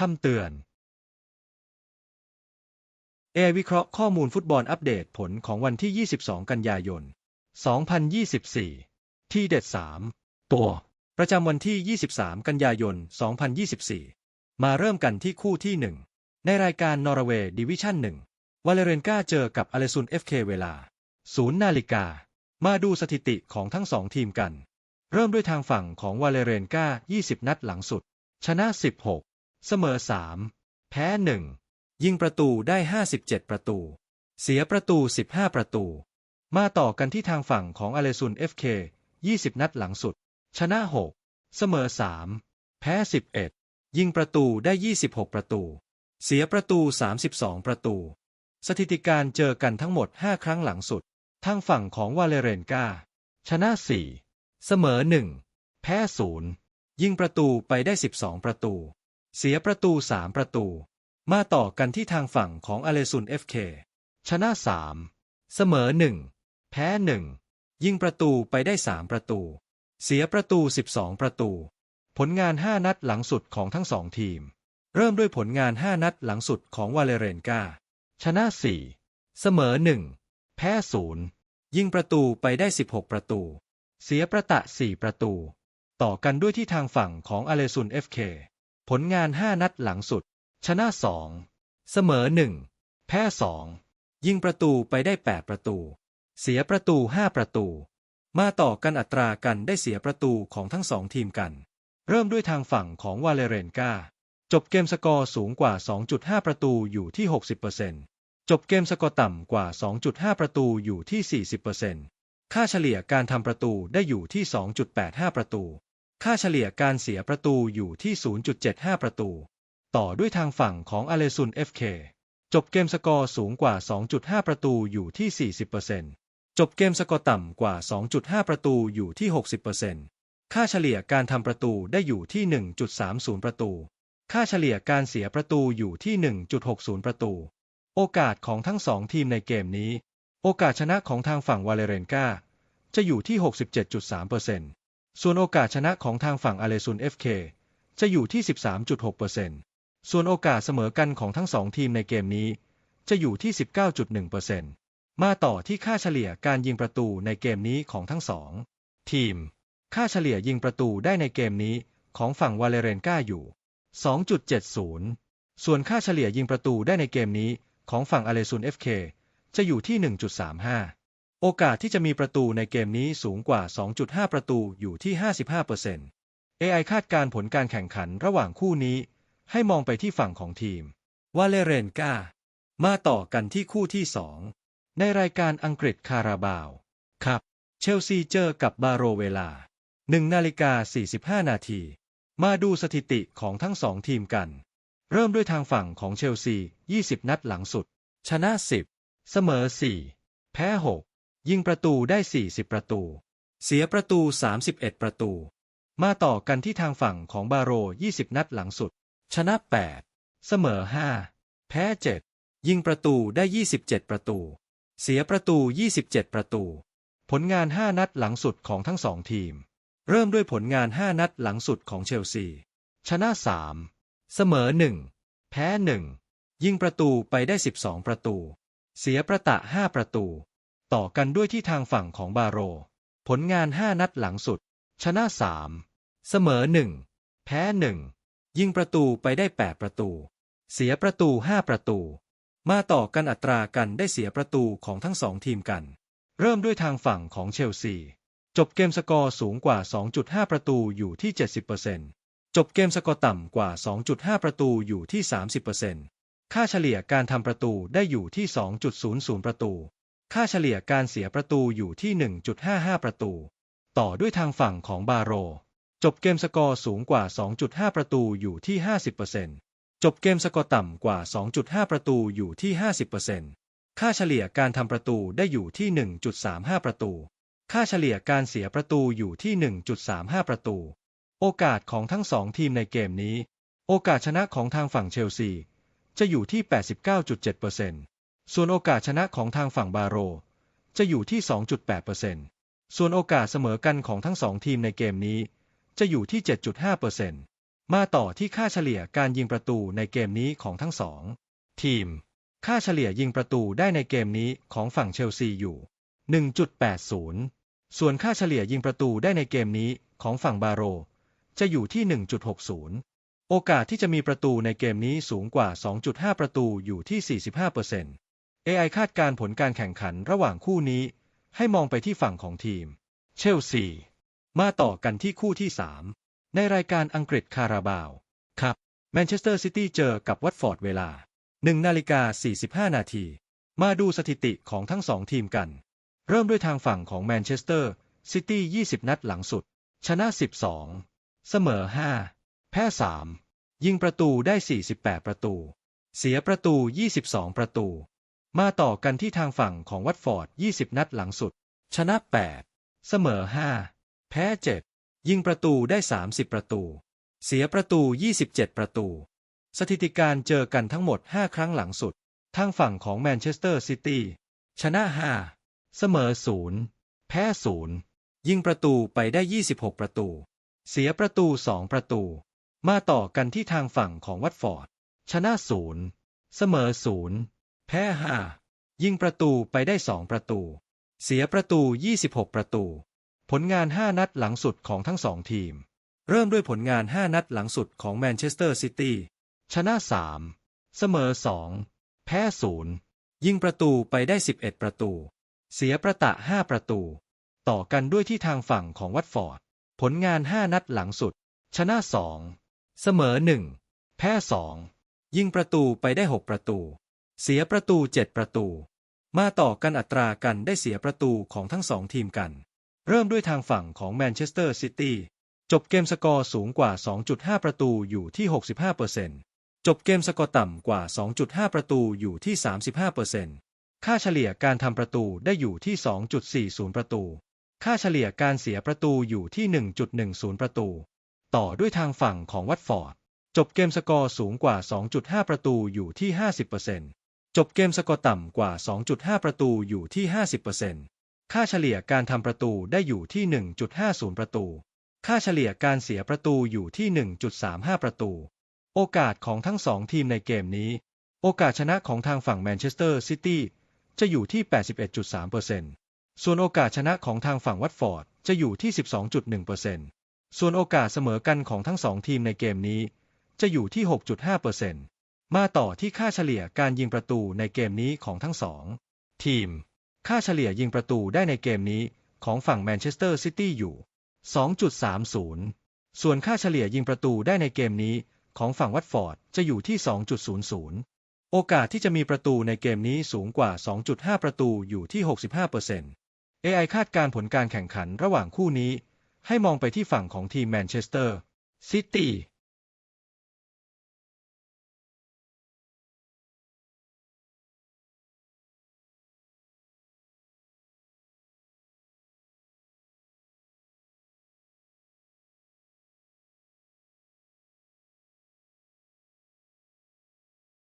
คำเตือน AI วิเคราะห์ข้อมูลฟุตบอลอัปเดตผลของวันที่ 22 กันยายน 2024 ที่เด็ด 3 ตัว ประจำวันที่ 23 กันยายน 2024 มาเริ่มกันที่คู่ที่ 1 ในรายการนอร์เวย์ดิวิชั่น 1 วาเลเรนกาเจอกับอเลซุน FK เวลา 0 นาฬิกา มาดูสถิติของทั้งสองทีมกัน เริ่มด้วยทางฝั่งของวาเลเรนกา 20 นัดหลังสุด ชนะ 16 เสมอ 3 แพ้ 1 ยิงประตูได้ 57 ประตู เสียประตู 15 ประตู มาต่อกันที่ทางฝั่งของอเลซุน FK 20 นัดหลังสุด ชนะ 6 เสมอ 3 แพ้ 11 ยิงประตูได้ 26 ประตู เสียประตู 32 ประตู สถิติการเจอกันทั้งหมด 5 ครั้งหลังสุด ทางฝั่งของวาเลเรนกา ชนะ 4 เสมอ 1 แพ้ 0 ยิงประตูไปได้ 12 ประตู เสียประตู3ประตู มาต่อกันที่ทางฝั่งของอเลซุน FK ชนะ3เสมอ1แพ้1ยิงประตูไปได้3ประตู เสียประตู12ประตู ผลงาน5นัดหลังสุดของทั้งสองทีม เริ่มด้วยผลงาน5นัดหลังสุดของวาเลเรนกาชนะ4เสมอ1แพ้0ยิงประตูไปได้16ประตู เสียประตะ4ประตู ต่อกันด้วยที่ทางฝั่งของอเลซุน FK ผลงาน 5 นัดหลังสุด ชนะ 2 เสมอ 1 แพ้ 2 ยิงประตูไปได้ 8 ประตู เสียประตู 5 ประตู มาต่อกันอัตรากันได้เสียประตูของทั้งสองทีมกัน เริ่มด้วยทางฝั่งของวาเลเรนกาจบเกมสกอร์สูงกว่า 2.5 ประตูอยู่ที่ 60%จบเกมสกอร์ต่ำกว่า 2.5 ประตูอยู่ที่ 40%ค่าเฉลี่ยการทำประตูได้อยู่ที่ 2.85 ประตู ค่าเฉลี่ยการเสียประตูอยู่ที่ 0.75 ประตู ต่อด้วยทางฝั่งของอเลซุน FK จบเกมสกอร์สูงกว่า 2.5 ประตูอยู่ที่ 40%จบเกมสกอร์ต่ำกว่า 2.5 ประตูอยู่ที่ 60%ค่าเฉลี่ยการทำประตูได้อยู่ที่ 1.30 ประตู ค่าเฉลี่ยการเสียประตูอยู่ที่ 1.60 ประตู โอกาสของทั้งสองทีมในเกมนี้ โอกาสชนะของทางฝั่งวาเลเรนกาจะอยู่ที่ 67.3% ส่วนโอกาสชนะของทางฝั่งอาเลซุน FK จะอยู่ที่ 13.6%ส่วนโอกาสเสมอกันของทั้งสองทีมในเกมนี้ จะอยู่ที่ 19.1%มาต่อที่ค่าเฉลี่ยการยิงประตูในเกมนี้ของทั้งสองทีม ค่าเฉลี่ยยิงประตูได้ในเกมนี้ของฝั่งวาเลเรนกาอยู่ 2.70 ส่วนค่าเฉลี่ยยิงประตูได้ในเกมนี้ของฝั่งอาเลซุน FK จะอยู่ที่ 1.35 โอกาสที่จะมีประตูในเกมนี้สูงกว่า 2.5 ประตูอยู่ที่ 55% AI คาดการผลการแข่งขันระหว่างคู่นี้ ให้มองไปที่ฝั่งของทีม วาเลเรนกา มาต่อกันที่คู่ที่ 2 ในรายการอังกฤษคาราบาว ครับ เชลซีเจอกับบาโรเวลา 1 นาฬิกา 45 นาที มาดูสถิติของทั้งสองทีมกัน เริ่มด้วยทางฝั่งของเชลซี 20 นัดหลังสุด ชนะ 10 เสมอ 4 แพ้ 6 ยิงประตูได้ 40 ประตู เสียประตู 31 ประตู มาต่อกันที่ทางฝั่งของบาโร 20 นัดหลังสุด ชนะ 8 เสมอ 5 แพ้ 7 ยิงประตูได้ 27 ประตู เสียประตู 27 ประตู ผลงาน 5 นัดหลังสุดของทั้งสองทีม เริ่มด้วยผลงาน 5 นัดหลังสุดของเชลซี ชนะ 3 เสมอ 1 แพ้ 1 ยิงประตูไปได้ 12 ประตู เสียประตะ 5 ประตู ต่อกันด้วยที่ทางฝั่งของบาโร ผลงาน 5 นัดหลังสุด ชนะ 3 เสมอ 1 แพ้ 1 ยิงประตูไปได้ 8 ประตู เสียประตู 5 ประตู มาต่อกันอัตรากันได้เสียประตูของทั้งสองทีมกัน เริ่มด้วยทางฝั่งของเชลซี จบเกมสกอร์สูงกว่า 2.5 ประตูอยู่ที่ 70%จบเกมสกอร์ต่ำกว่า 2.5 ประตูอยู่ที่ 30%ค่าเฉลี่ยการทำประตูได้อยู่ที่ 2.00 ประตู ค่าเฉลี่ยการเสียประตูอยู่ที่ 1.55 ประตู ต่อด้วยทางฝั่งของบาโร จบเกมสกอร์สูงกว่า 2.5 ประตูอยู่ที่ 50%จบเกมสกอร์ต่ำกว่า 2.5 ประตูอยู่ที่ 50%ค่าเฉลี่ยการทำประตูได้อยู่ที่ 1.35 ประตู ค่าเฉลี่ยการเสียประตูอยู่ที่ 1.35 ประตู โอกาสของทั้งสองทีมในเกมนี้ โอกาสชนะของทางฝั่งเชลซี จะอยู่ที่ 89.7% ส่วนโอกาสชนะของทางฝั่งบาโร จะอยู่ที่ 2.8%ส่วนโอกาสเสมอกันของทั้งสองทีมในเกมนี้ จะอยู่ที่ 7.5%มาต่อที่ค่าเฉลี่ยการยิงประตูในเกมนี้ของทั้งสองทีม ค่าเฉลี่ยยิงประตูได้ในเกมนี้ของฝั่งเชลซีอยู่ 1.80 ส่วนค่าเฉลี่ยยิงประตูได้ในเกมนี้ของฝั่งบาโร จะอยู่ที่ 1.60โอกาสที่จะมีประตูในเกมนี้สูงกว่า 2.5 ประตูอยู่ที่ 45% AI คาดการผลการแข่งขันระหว่างคู่นี้ ให้มองไปที่ฝั่งของทีม เชลซี มาต่อกันที่คู่ที่ 3 ในรายการอังกฤษคาราบาวครับแมนเชสเตอร์ซิตี้เจอกับวัตฟอร์ดเวลา 1 นาฬิกา 45 นาที มาดูสถิติของทั้งสองทีมกัน เริ่มด้วยทางฝั่งของแมนเชสเตอร์ซิตี้ 20 นัดหลังสุด ชนะ 12 เสมอ 5 แพ้ 3 ยิงประตูได้ 48 ประตู เสียประตู 22 ประตู มาต่อกันที่ทางฝั่งของวัตฟอร์ด 20 นัดหลังสุด ชนะ 8 เสมอ 5 แพ้ 7 ยิงประตูได้ 30 ประตู เสียประตู 27 ประตู สถิติการเจอกันทั้งหมด 5 ครั้งหลังสุด ทางฝั่งของแมนเชสเตอร์ซิตี้ชนะ 5 เสมอ 0 แพ้ 0 ยิงประตูไปได้ 26 ประตู เสียประตู 2 ประตู มาต่อกันที่ทางฝั่งของวัตฟอร์ด ชนะ 0 เสมอ 0 แพ้5ยิงประตูไปได้2ประตู เสียประตู 26 ประตู ผลงาน 5 นัดหลังสุดของทั้งสองทีม เริ่มด้วยผลงาน 5 นัดหลังสุดของแมนเชสเตอร์ซิตี้ชนะ 3 เสมอ 2 แพ้ 0 ยิงประตูไปได้ 11 ประตู เสียประตะ 5 ประตู ต่อกันด้วยที่ทางฝั่งของวัตฟอร์ด ผลงาน 5 นัดหลังสุด ชนะ 2 เสมอ 1 แพ้ 2 ยิงประตูไปได้ 6 ประตู เสียประตู7ประตู มาต่อกันอัตรากันได้เสียประตูของทั้งสองทีมกัน เริ่มด้วยทางฝั่งของแมนเชสเตอร์ซิตี้จบเกมสกอร์สูงกว่า 2.5 ประตูอยู่ที่ 65%จบเกมสกอร์ต่ำกว่า 2.5 ประตูอยู่ที่ 35%ค่าเฉลี่ยการทำประตูได้อยู่ที่ 2.40 ประตู ค่าเฉลี่ยการเสียประตูอยู่ที่ 1.10 ประตู ต่อด้วยทางฝั่งของวัตฟอร์ด จบเกมสกอร์สูงกว่า 2.5 ประตูอยู่ที่ 50% จบเกมสกอร์ต่ำกว่า 2.5 ประตูอยู่ที่ 50%ค่าเฉลี่ยการทำประตูได้อยู่ที่ 1.50 ประตู ค่าเฉลี่ยการเสียประตูอยู่ที่ 1.35 ประตู โอกาสของทั้งสองทีมในเกมนี้ โอกาสชนะของทางฝั่งแมนเชสเตอร์ซิตี้จะอยู่ที่ 81.3%ส่วนโอกาสชนะของทางฝั่งวัตฟอร์ดจะอยู่ที่ 12.1%ส่วนโอกาสเสมอกันของทั้งสองทีมในเกมนี้ จะอยู่ที่ 6.5% มาต่อที่ค่าเฉลี่ยการยิงประตูในเกมนี้ของทั้งสองทีม ค่าเฉลี่ยยิงประตูได้ในเกมนี้ของฝั่งแมนเชสเตอร์ซิตี้อยู่ 2.30 ส่วนค่าเฉลี่ยยิงประตูได้ในเกมนี้ของฝั่งวัตฟอร์ดจะอยู่ที่ 2.00 โอกาสที่จะมีประตูในเกมนี้สูงกว่า 2.5 ประตูอยู่ที่ 65% AI คาดการผลการแข่งขันระหว่างคู่นี้ ให้มองไปที่ฝั่งของทีมแมนเชสเตอร์ซิตี้